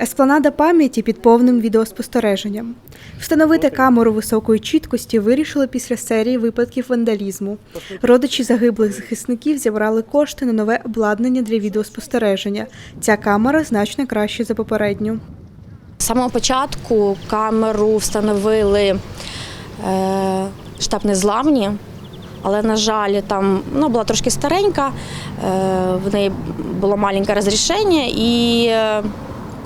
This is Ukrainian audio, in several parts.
Еспланада пам'яті під повним відеоспостереженням. Встановити камеру високої чіткості вирішили після серії випадків вандалізму. Родичі загиблих захисників зібрали кошти на нове обладнання для відеоспостереження. Ця камера значно краще за попередню. З самого початку камеру встановили е, штаб незламні, але, на жаль, там ну, була трошки старенька, е, в неї було маленьке розрішення, і е,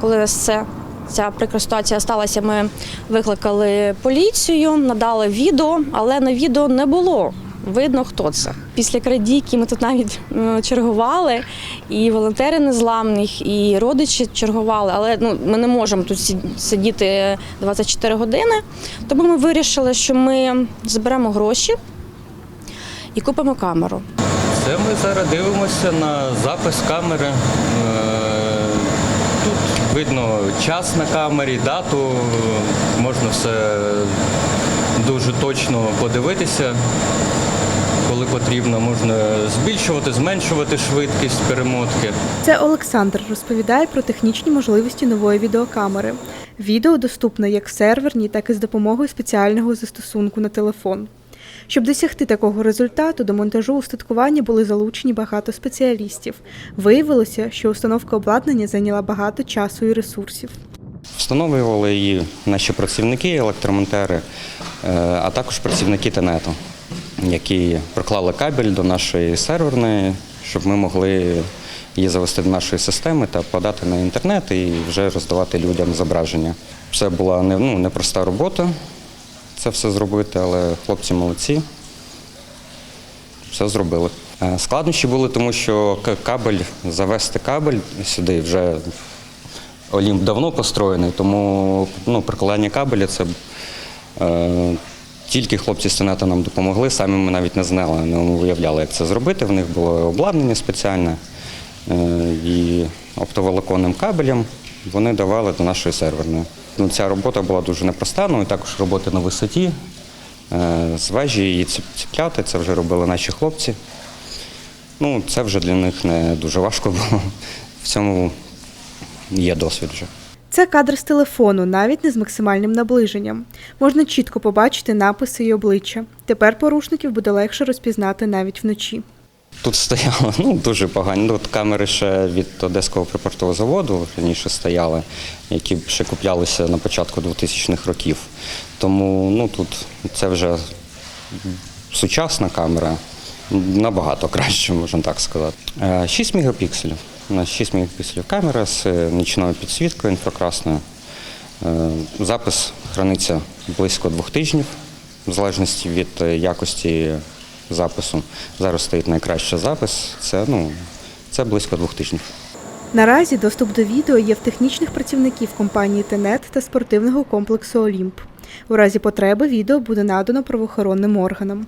коли це, ця прикра ситуація сталася, ми викликали поліцію, надали відео, але на відео не було. Видно, хто це. Після крадійки ми тут навіть е, чергували, і волонтери незламних, і родичі чергували. Але ну, ми не можемо тут сидіти 24 години. Тому ми вирішили, що ми зберемо гроші і купимо камеру. Це ми зараз дивимося на запис камери. Е, Тут видно час на камері, дату, можна все дуже точно подивитися. Коли потрібно, можна збільшувати, зменшувати швидкість перемотки. Це Олександр розповідає про технічні можливості нової відеокамери. Відео доступне як в серверній, так і з допомогою спеціального застосунку на телефон. Щоб досягти такого результату, до монтажу устаткування були залучені багато спеціалістів. Виявилося, що установка обладнання зайняла багато часу і ресурсів. Встановлювали її наші працівники, електромонтери, е, а також працівники Тенету, які проклали кабель до нашої серверної, щоб ми могли її завести до нашої системи та подати на інтернет і вже роздавати людям зображення. Це була не- ну, непроста робота це все зробити, але хлопці молодці. Все зробили. Е, Складнощі були, тому що кабель, завести кабель сюди вже Олімп давно построєний, тому ну, прикладання кабеля це е, тільки хлопці з нам допомогли, самі ми навіть не знали, не уявляли, як це зробити. В них було обладнання спеціальне е, і оптоволоконним кабелем вони давали до нашої серверної. Ну, ця робота була дуже непроста, ну і також робота на висоті. Е, з вежі її ціп- ціпляти, це вже робили наші хлопці. Ну, це вже для них не дуже важко було. В цьому є досвід вже. Це кадр з телефону, навіть не з максимальним наближенням. Можна чітко побачити написи і обличчя. Тепер порушників буде легше розпізнати навіть вночі. Тут стояло ну, дуже погані. Ну, от камери ще від Одеського припортового заводу раніше стояли, які ще куплялися на початку 2000-х років. Тому ну, тут це вже сучасна камера, набагато краще, можна так сказати. Е, 6 мегапікселів. У нас 6 мегапікселів камера з е, нічною підсвіткою інфракрасною. Е, Запис храниться близько двох тижнів, в залежності від е, якості запису. Зараз стоїть найкращий запис. Це, ну, це близько двох тижнів. Наразі доступ до відео є в технічних працівників компанії Тенет та спортивного комплексу Олімп. У разі потреби відео буде надано правоохоронним органам.